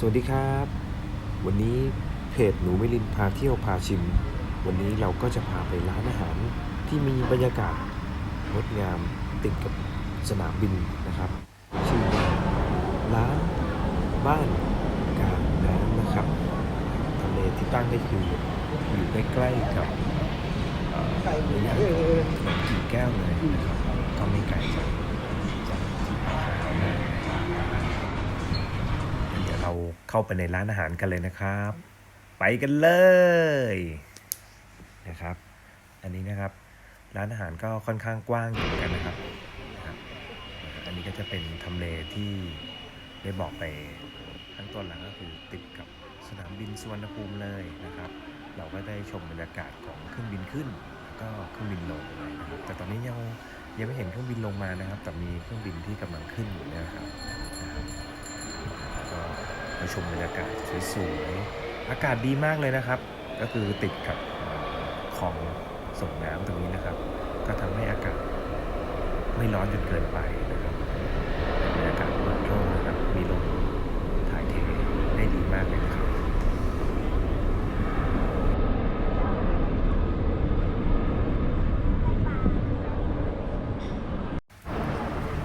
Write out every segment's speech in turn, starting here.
สวัสดีครับ วันนี้เพจหนูมิลินพาเที่ยวพาชิม วันนี้เราก็จะพาไปร้านอาหารที่มีบรรยากาศงดงามติดกับสนามบินนะครับชื่อร้านบ้านกลางน้ำนะครับทำเลที่ตั้งได้คืออยู่ใกล้ๆกับเอ่อย่านขนกิ่แก้วเลยนะครับก็ไม่ไกลจากที่พักของเรามาก เดี๋ยว เข้าไปในร้านอาหารกันเลยนะครับ ไปกันเลยนะครับ อันนี้นะครับ ร้านอาหารก็ค่อนข้างกว้างอยู่เหมือนกันนะครับ อันนี้ก็จะเป็นทำเลที่ได้บอกไปข้างต้นแล้วก็คือติดกับสนามบินสุวรรณภูมิเลยนะครับ เราก็ได้ชมบรรยากาศของเครื่องบินขึ้น แล้วก็เครื่องบินลงเลยนะครับ แต่ตอนนี้ยังยังไม่เห็นเครื่องบินลงมานะครับ แต่มีเครื่องบินที่กำลังขึ้นอยู่เนยนะครับ มาชมบรรยากาศสวยๆอากาศดีมากเลยนะครับ ก็คือติดกับคลองส่งน้ำตรงนี้นะครับ ก็ทำให้อากาศไม่ร้อนจนเกินไปนะครับบรรยากาศเปิดโล่งนะครับมีลมถ่ายเทได้ดีมากเลยนะครับ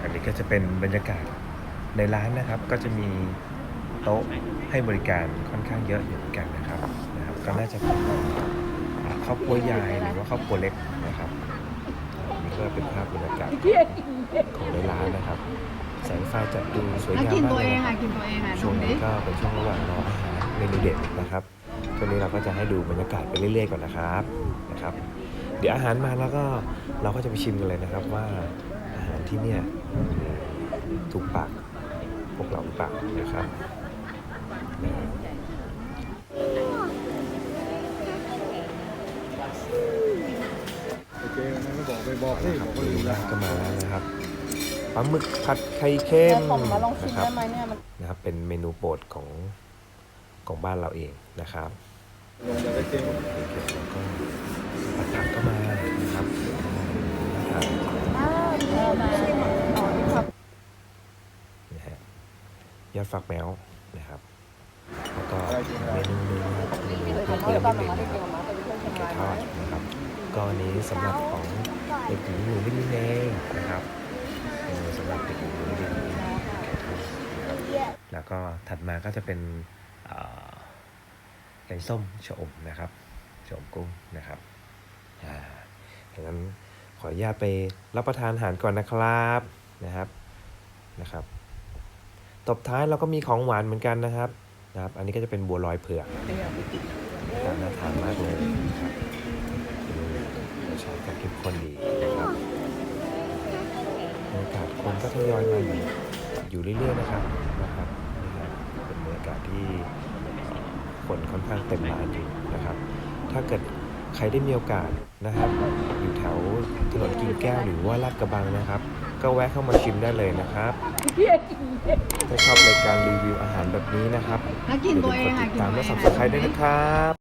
อันนี้ก็จะเป็นบรรยากาศในร้านนะครับ ก็จะมี โต๊ะให้บริการค่อนข้างเยอะอยู่เหมือนกันนะครับนะครับ ก็น่าจะเป็นอ่าครอบครัวใหญ่หรือว่าครอบครัวเล็กนะครับอันนี่ก็เป็นภาพบรรยากาศของในร้านนะครับแสงไฟจัดดูสวยแล้วงามกินมาตัวกเลเอยงนะคอะรับกินตัวเองอะช่วงดูนี้ดิก็เป็นช่วงระหว่างรออาหารเมนูเด็ดนะครับช่วงนี้เราก็จะให้ดูบรรยากาศไปเรื่อยๆก่อนนะครับนะครับ เดี๋ยวอาหารมาแล้วก็เราก็จะไปชิมกันเลยนะครับว่าอาหารที่เนี่ยถูกปากพวกเราหรือเปล่านะครับ โอเคงั้นก็บอกไปบอกนี่ครับผมก็วันรู้นี้แล้วก็มาแล้วนะครับปลาหมึกผัดไข่เค็มผมมาลองชิมนะครับได้ไหมเนี่ยมันนะครับ เป็นเมนูโปรดของของบ้านเราเองนะครับลงไปเต็มไข่เค็มแล้วก็ผัดผักก็มานะครับน่าทานจริงอ้าวเออมาอ๋อครับนะฮะยอดฟักแมวนะครับแล้วก็เมนูหนึงนะครับเมนูเลยเพิ่ทำมให้เติมเรานิดบ้านนึมางมานะครับได้กินมาเป็นเครื่องไก่ทำงานทอดนะครับ ก็อันนี้สำหรับของเด็กหญิงหนูไม่ดีเองนะครับเมนูสำหรับเด็กหญิงหนูไม่ดีนะครับแล้วก็ถัดมาก็จะเป็นเอ่อแกงส้มชะอมนะครับชะอมกุ้งนะครับอ่าดังนั้นขออนุญาตไปรับประทานอาหารก่อนนะครับนะครับนะครับตบท้ายเราก็มีของหวานเหมือนกันนะครับนะครับ อันนี้ก็จะเป็นบัวลอยเผือกน่าทานมากเลยนะครับ ติก็เข้มข้นดีนะครับบรรยากาศคนก็ทยอยมาอยู่อยู่เรื่อยๆนะครับนะครับนี่ฮะเป็นบรรยากาศที่เอ่อคนค่อนข้างเต็มร้านอยู่นะครับ ถ้าเกิดใครได้มีโอกาสนะครับ อยู่แถวถนนกิ่งแก้วหรือว่าลาดกระบังนะครับ ก็แวะเข้ามาชิมได้เลยนะครับ ถ้าชอบรายการรีวิวอาหารแบบนี้นะครับแล้วกินตัวเองอย่าลืมกดอะติดกินตามตัวเอและง subscribe ด้วยนะครับ